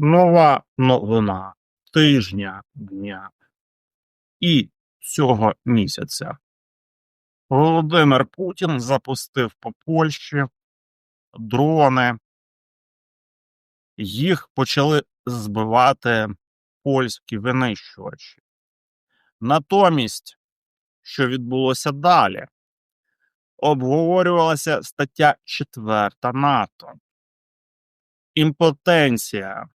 Нова новина тижня, дня і цього місяця. Володимир Путін запустив по Польщі дрони. Їх почали збивати польські винищувачі. Натомість, що відбулося далі, обговорювалася стаття 4 НАТО. Імпотенція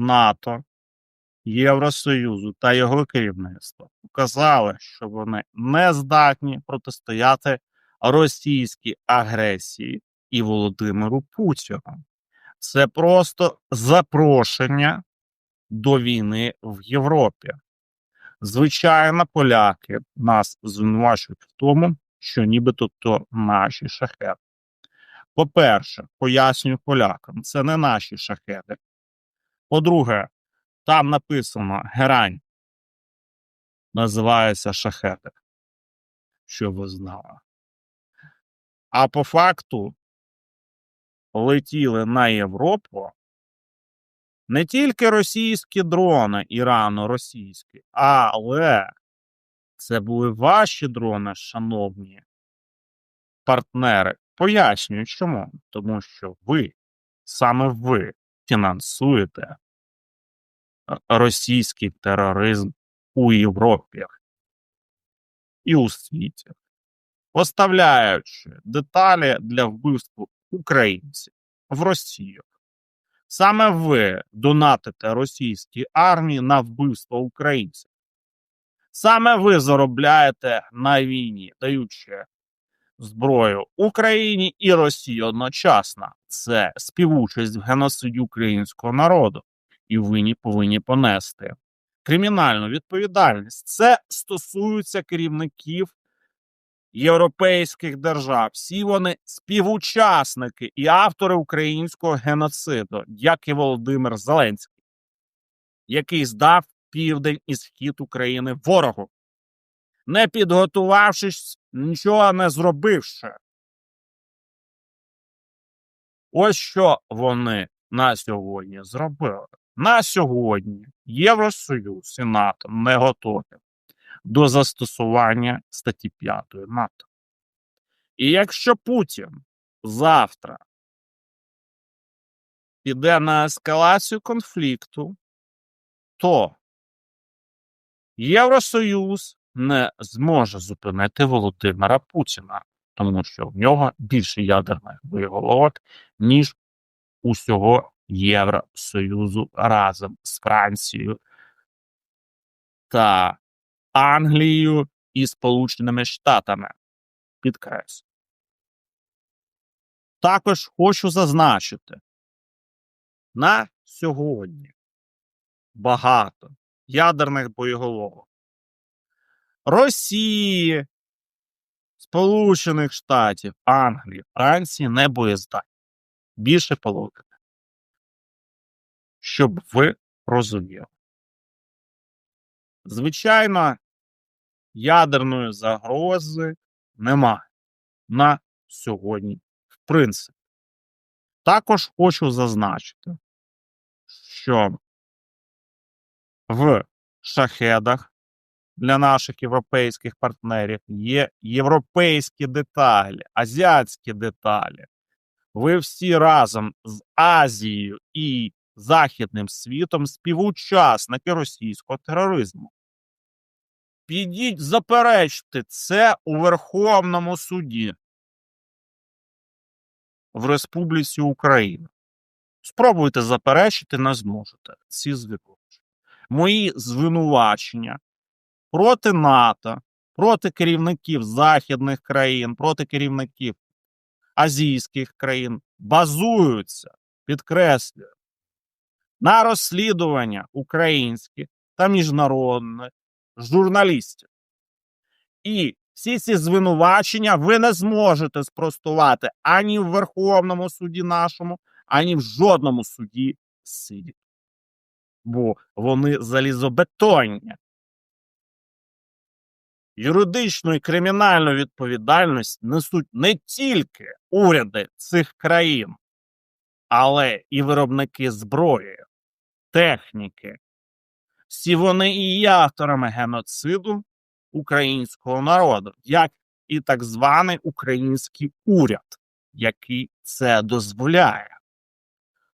НАТО, Євросоюзу та його керівництва показали, що вони не здатні протистояти російській агресії і Володимиру Путіну. Це просто запрошення до війни в Європі. Звичайно, поляки нас звинувачують в тому, що нібито то наші шахети. По-перше, пояснюю полякам, це не наші шахети. По-друге, там написано герань. Називається шахети. Що ви знали. А по факту летіли на Європу не тільки російські дрони, ірано-російські, але це були ваші дрони, шановні партнери. Пояснюю чому. Тому що ви, саме ви, фінансуєте е, російський тероризм у Європі і у світі, поставляючи деталі для вбивства українців в Росію. Саме ви донатите російській армії на вбивство українців. Саме ви заробляєте на війні, даючи зброю Україні і Росії одночасно. Це співучасть в геноциді українського народу, і ви повинні понести кримінальну відповідальність. Це стосується керівників європейських держав. Всі вони співучасники і автори українського геноциду, як і Володимир Зеленський, який здав південь і схід України ворогу, не підготувавшись, нічого не зробивши. Ось що вони на сьогодні зробили. На сьогодні Євросоюз і НАТО не готові до застосування статті 5 НАТО. І якщо Путін завтра піде на ескалацію конфлікту, то Євросоюз не зможе зупинити Володимира Путіна, тому що в нього більше ядерних боєголовок, ніж усього Євросоюзу разом з Францією та Англією і Сполученими Штатами. Підкреслю. Також хочу зазначити, на сьогодні багато ядерних боєголовок Росії, Сполучених Штатів, Англії, Франції не боєздатні. Більше половини. Щоб ви розуміли. Звичайно, ядерної загрози немає на сьогодні, в принципі. Також хочу зазначити, що в шахедах для наших європейських партнерів є європейські деталі, азіатські деталі. Ви всі разом з Азією і західним світом співучасники російського тероризму. Підіть заперечте це у Верховному суді в Республіці Україна. Спробуйте заперечити, не зможете. Ці звикли. Мої звинувачення проти НАТО, проти керівників західних країн, проти керівників азійських країн базуються, підкреслюю, на розслідування українських та міжнародних журналістів. І всі ці звинувачення ви не зможете спростувати ані в Верховному суді нашому, ані в жодному суді світу. Бо вони залізобетонні. Юридичну і кримінальну відповідальність несуть не тільки уряди цих країн, але і виробники зброї, техніки. Всі вони і є авторами геноциду українського народу, як і так званий український уряд, який це дозволяє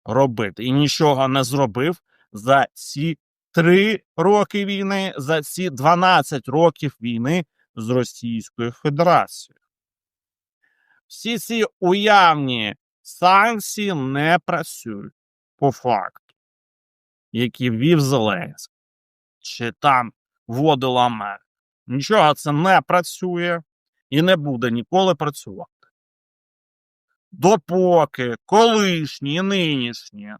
робити і нічого не зробив за ці три роки війни, за ці 12 років війни з Російською Федерацією. Всі ці уявні санкції не працюють по факту, які ввів Зеленський, чи там вводила Америка. Нічого це не працює і не буде ніколи працювати. Допоки колишні і нинішні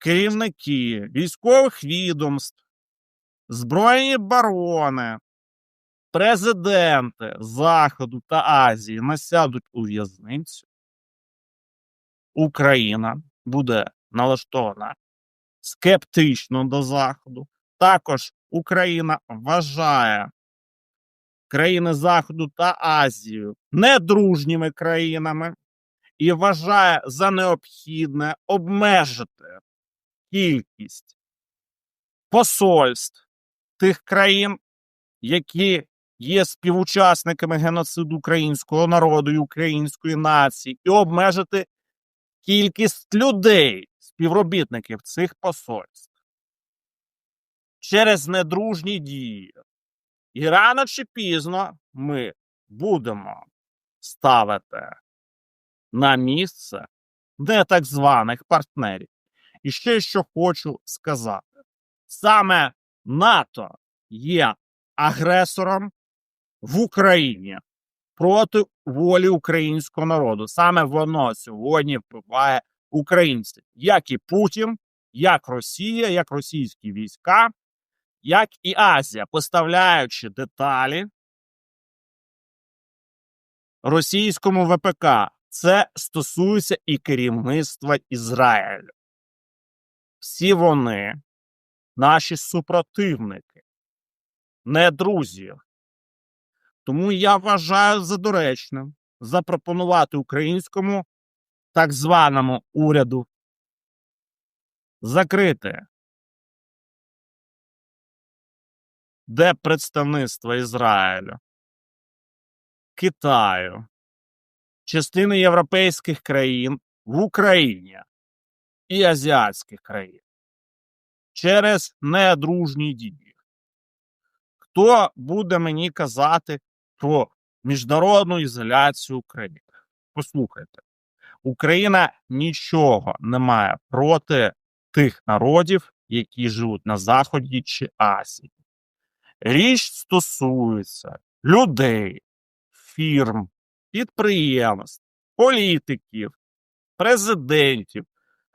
керівники військових відомств, збройні барони, президенти Заходу та Азії насядуть у в'язницю, Україна буде налаштована скептично до Заходу. Також Україна вважає країни Заходу та Азію недружніми країнами і вважає за необхідне обмежити кількість посольств тих країн, які є співучасниками геноциду українського народу і української нації, і обмежити кількість людей, співробітників цих посольств через недружні дії. І рано чи пізно ми будемо ставити на місце не так званих партнерів. І ще що хочу сказати: саме НАТО є агресором в Україні проти волі українського народу. Саме воно сьогодні вбиває українців, як і Путін, як Росія, як російські війська, як і Азія, поставляючи деталі російському ВПК. Це стосується і керівництва Ізраїлю. Всі вони наші супротивники, не друзі. Тому я вважаю за доречним запропонувати українському так званому уряду закрити де представництво Ізраїлю, Китаю, частини європейських країн в Україні і азіатських країн через недружні дії. Хто буде мені казати про міжнародну ізоляцію України? Послухайте, Україна нічого не має проти тих народів, які живуть на Заході чи Азії. Річ стосується людей, фірм, підприємств, політиків, президентів,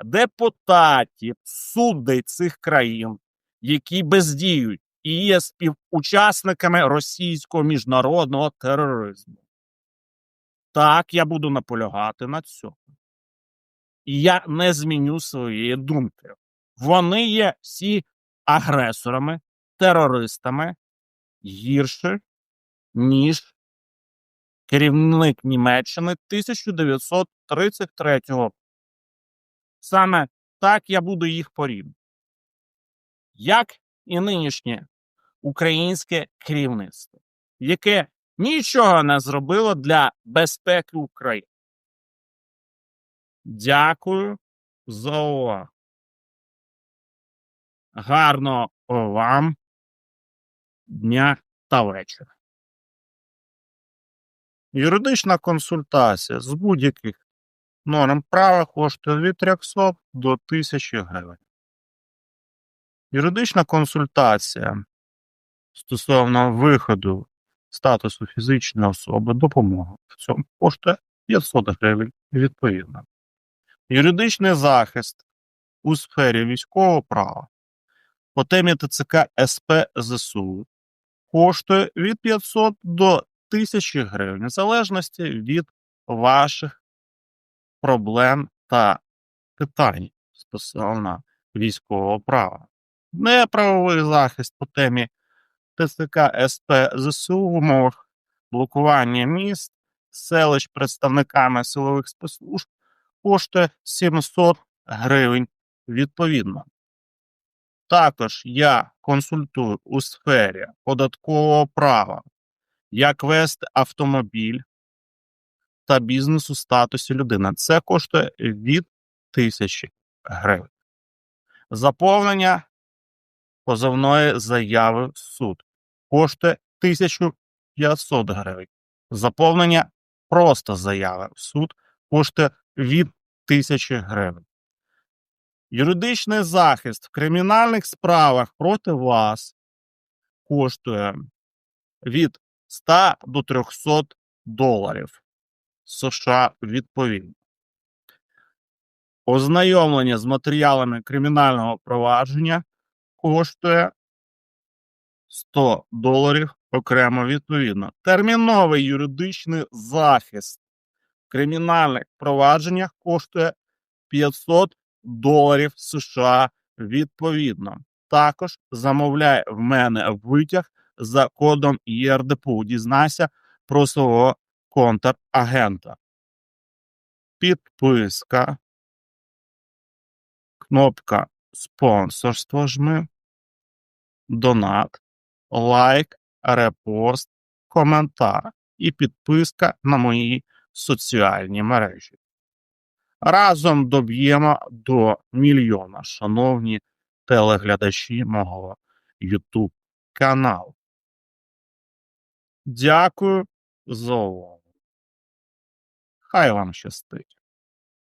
депутатів, суддей цих країн, які бездіють і є співучасниками російського міжнародного тероризму. Так, я буду наполягати на цьому. І я не зміню своєї думки. Вони є всі агресорами, терористами гірше, ніж керівник Німеччини 1933 року. Саме так я буду їх порівнювати. Як і нинішнє українське керівництво, яке нічого не зробило для безпеки України. Дякую за увагу. Гарного вам дня та вечора. Юридична консультація з будь-яких норм права коштує від 300 до 1000 гривень. Юридична консультація стосовно виходу статусу фізичної особи допомоги в цьому коштує 500 гривень відповідно. Юридичний захист у сфері військового права по темі ТЦК СП ЗСУ коштує від 500 до 1000 гривень, в залежності від ваших проблем та питань стосовно військового права. Неправовий захист по темі ТЦК СП ЗСУ в умовах блокування міст, селищ представниками силових спецслужб коштує 700 гривень відповідно. Також я консультую у сфері податкового права, як вести автомобіль та бізнес у статусі людини. Це коштує від тисячі гривень. Заповнення позовної заяви в суд коштує 1500 гривень. Заповнення просто заяви в суд коштує від 1000 гривень. Юридичний захист в кримінальних справах проти вас коштує від 100 до 300 доларів США відповідно. Ознайомлення з матеріалами кримінального провадження коштує 100 доларів окремо відповідно. Терміновий юридичний захист в кримінальних провадженнях коштує 500 доларів США відповідно. Також замовляй в мене витяг за кодом ЄРДПУ. Дізнайся про свого контрагента. Підписка. Кнопка спонсорство жми. Донат, лайк, репост, коментар і підписка на мої соціальні мережі. Разом доб'ємо до мільйона, шановні телеглядачі мого YouTube каналу. Дякую за увагу. Хай вам щастить.